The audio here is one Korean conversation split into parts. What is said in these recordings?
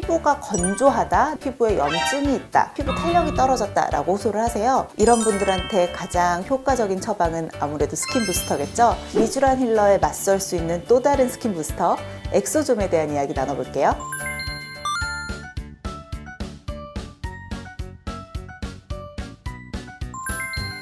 피부가 건조하다, 피부에 염증이 있다, 피부 탄력이 떨어졌다 라고 호소를 하세요. 이런 분들한테 가장 효과적인 처방은 아무래도 스킨 부스터겠죠. 미주란 힐러에 맞설 수 있는 또 다른 스킨 부스터 엑소좀에 대한 이야기 나눠볼게요.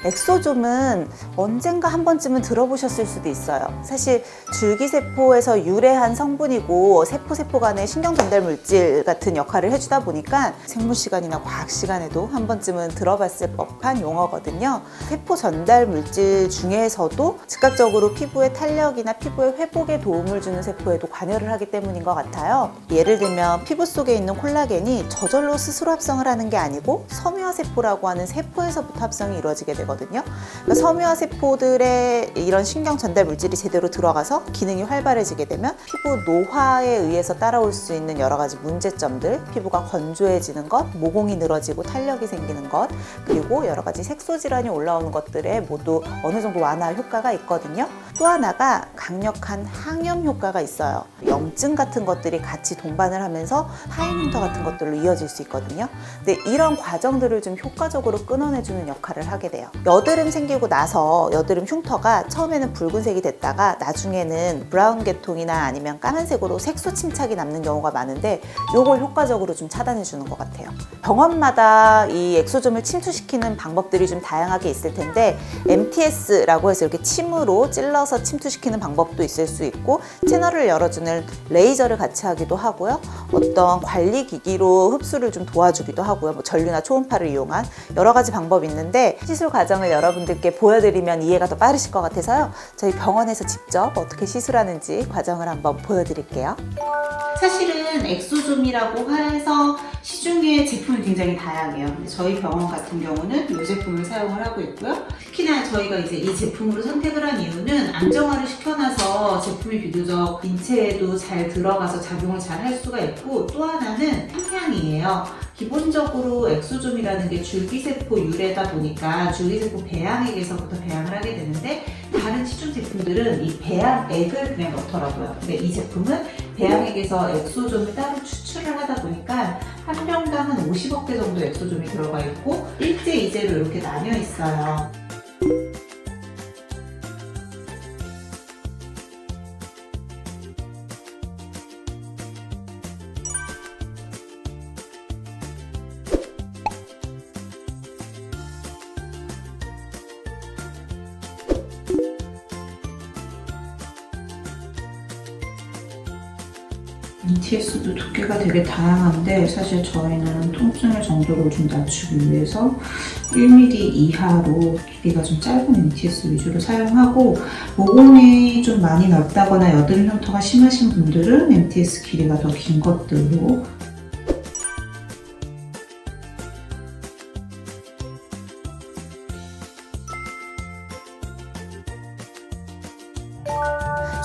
엑소좀은 언젠가 한 번쯤은 들어보셨을 수도 있어요. 사실 줄기세포에서 유래한 성분이고 세포세포 간의 신경 전달 물질 같은 역할을 해주다 보니까 생물 시간이나 과학 시간에도 한 번쯤은 들어봤을 법한 용어거든요. 세포 전달 물질 중에서도 즉각적으로 피부의 탄력이나 피부의 회복에 도움을 주는 세포에도 관여를 하기 때문인 것 같아요. 예를 들면 피부 속에 있는 콜라겐이 저절로 스스로 합성을 하는 게 아니고 섬유화 세포라고 하는 세포에서부터 합성이 이루어지게 되거든요. 그러니까 섬유화 세포들의 이런 신경 전달 물질이 제대로 들어가서 기능이 활발해지게 되면 피부 노화에 의해서 따라올 수 있는 여러 가지 문제점들, 피부가 건조해지는 것, 모공이 늘어지고 탄력이 생기는 것, 그리고 여러 가지 색소 질환이 올라오는 것들에 모두 어느 정도 완화 효과가 있거든요. 또 하나가 강력한 항염 효과가 있어요. 염증 같은 것들이 같이 동반을 하면서 하인 흉터 같은 것들로 이어질 수 있거든요. 근데 이런 과정들을 좀 효과적으로 끊어내주는 역할을 하게 돼요. 여드름 생기고 나서 여드름 흉터가 처음에는 붉은색이 됐다가 나중에는 브라운 계통이나 아니면 까만색으로 색소 침착이 남는 경우가 많은데 이걸 효과적으로 좀 차단해 주는 것 같아요. 병원마다 이 엑소점을 침투시키는 방법들이 좀 다양하게 있을 텐데 MTS라고 해서 이렇게 침으로 찔러서 침투시키는 방법도 있을 수 있고 채널을 열어주는 레이저를 같이 하기도 하고요. 어떤 관리 기기로 흡수를 좀 도와주기도 하고요. 뭐 전류나 초음파를 이용한 여러 가지 방법이 있는데 시술 과정 을 여러분들께 보여드리면 이해가 더 빠르실 것 같아서요. 저희 병원에서 직접 어떻게 시술하는지 과정을 한번 보여드릴게요. 사실은 엑소좀이라고 해서 시중에 제품이 굉장히 다양해요. 저희 병원 같은 경우는 이 제품을 사용을 하고 있고요. 특히나 저희가 이제 이 제품으로 선택을 한 이유는 안정화를 시켜놔서 제품이 비교적 인체에도 잘 들어가서 작용을 잘 할 수가 있고 또 하나는 향량이에요. 기본적으로 엑소좀이라는 게 줄기세포 유래다 보니까 줄기세포 배양액에서부터 배양을 하게 되는데 다른 시중 제품들은 이 배양액을 그냥 넣더라고요. 근데 이 제품은 배양액에서 엑소좀을 따로 추출을 하다 보니까 한 병당 한 50억 개 정도 엑소좀이 들어가 있고 일제 이제로 이렇게 나뉘어 있어요. ETS도 두께가 되게 다양한데 사실 저희는 통증의 정도를 좀 낮추기 위해서 1mm 이하로 길이가 좀 짧은 ETS 위주로 사용하고 모공이 좀 많이 넓다거나 여드름 흉터가 심하신 분들은 MTS 길이가 더 긴 것들로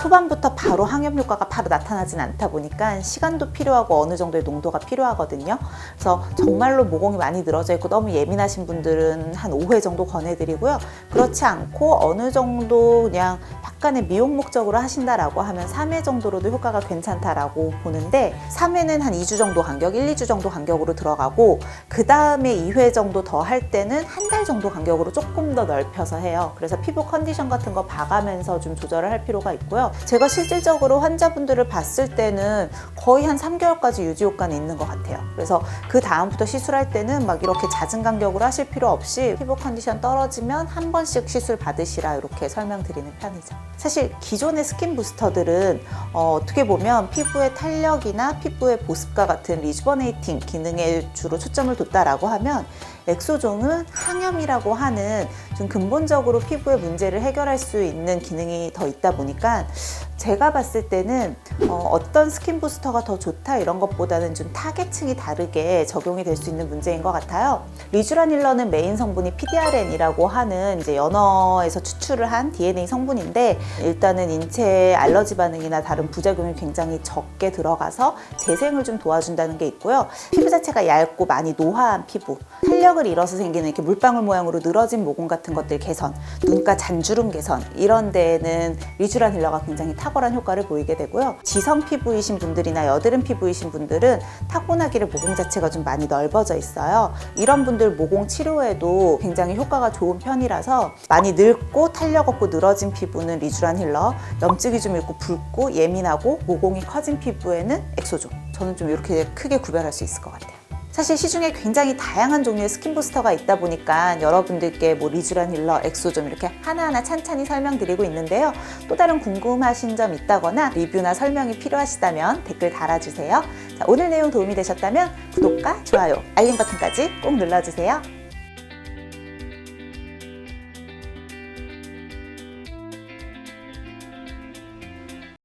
초반부터 바로 항염 효과가 바로 나타나진 않다 보니까 시간도 필요하고 어느 정도의 농도가 필요하거든요. 그래서 정말로 모공이 많이 늘어져 있고 너무 예민하신 분들은 한 5회 정도 권해드리고요. 그렇지 않고 어느 정도 그냥 약간의 미용 목적으로 하신다라고 하면 3회 정도로도 효과가 괜찮다라고 보는데 3회는 한 2주 정도 간격, 1, 2주 정도 간격으로 들어가고 그 다음에 2회 정도 더 할 때는 한 달 정도 간격으로 조금 더 넓혀서 해요. 그래서 피부 컨디션 같은 거 봐가면서 좀 조절을 할 필요가 있고요. 제가 실질적으로 환자분들을 봤을 때는 거의 한 3개월까지 유지 효과는 있는 것 같아요. 그래서 그 다음부터 시술할 때는 막 이렇게 잦은 간격으로 하실 필요 없이 피부 컨디션 떨어지면 한 번씩 시술 받으시라 이렇게 설명드리는 편이죠. 사실 기존의 스킨 부스터들은 어, 어떻게 보면 피부의 탄력이나 피부의 보습과 같은 리주버네이팅 기능에 주로 초점을 뒀다라고 하면 엑소종은 항염이라고 하는 좀 근본적으로 피부의 문제를 해결할 수 있는 기능이 더 있다 보니까 제가 봤을 때는 어, 떤 스킨 부스터가 더 좋다 이런 것보다는 좀 타겟층이 다르게 적용이 될 수 있는 문제인 것 같아요. 리쥬라닐러는 메인 성분이 PDRN이라고 하는 이제 연어에서 추출을 한 DNA 성분인데 일단은 인체의 알러지 반응이나 다른 부작용이 굉장히 적게 들어가서 재생을 좀 도와준다는 게 있고요. 피부 자체가 얇고 많이 노화한 피부, 탄력을 잃어서 생기는 이렇게 물방울 모양으로 늘어진 모공 같은 것들 개선, 눈가 잔주름 개선 이런 데에는 리쥬란 힐러가 굉장히 탁월한 효과를 보이게 되고요. 지성 피부이신 분들이나 여드름 피부이신 분들은 타고나기를 모공 자체가 좀 많이 넓어져 있어요. 이런 분들 모공 치료에도 굉장히 효과가 좋은 편이라서 많이 늙고 탄력 없고 늘어진 피부는 리쥬란 힐러, 염증이 좀 있고 붉고 예민하고 모공이 커진 피부에는 엑소존. 저는 좀 이렇게 크게 구별할 수 있을 것 같아요. 사실 시중에 굉장히 다양한 종류의 스킨 부스터가 있다 보니까 여러분들께 뭐 리쥬란 힐러, 엑소좀 이렇게 하나하나 찬찬히 설명드리고 있는데요. 또 다른 궁금하신 점 있다거나 리뷰나 설명이 필요하시다면 댓글 달아주세요. 자, 오늘 내용 도움이 되셨다면 구독과 좋아요, 알림 버튼까지 꼭 눌러주세요.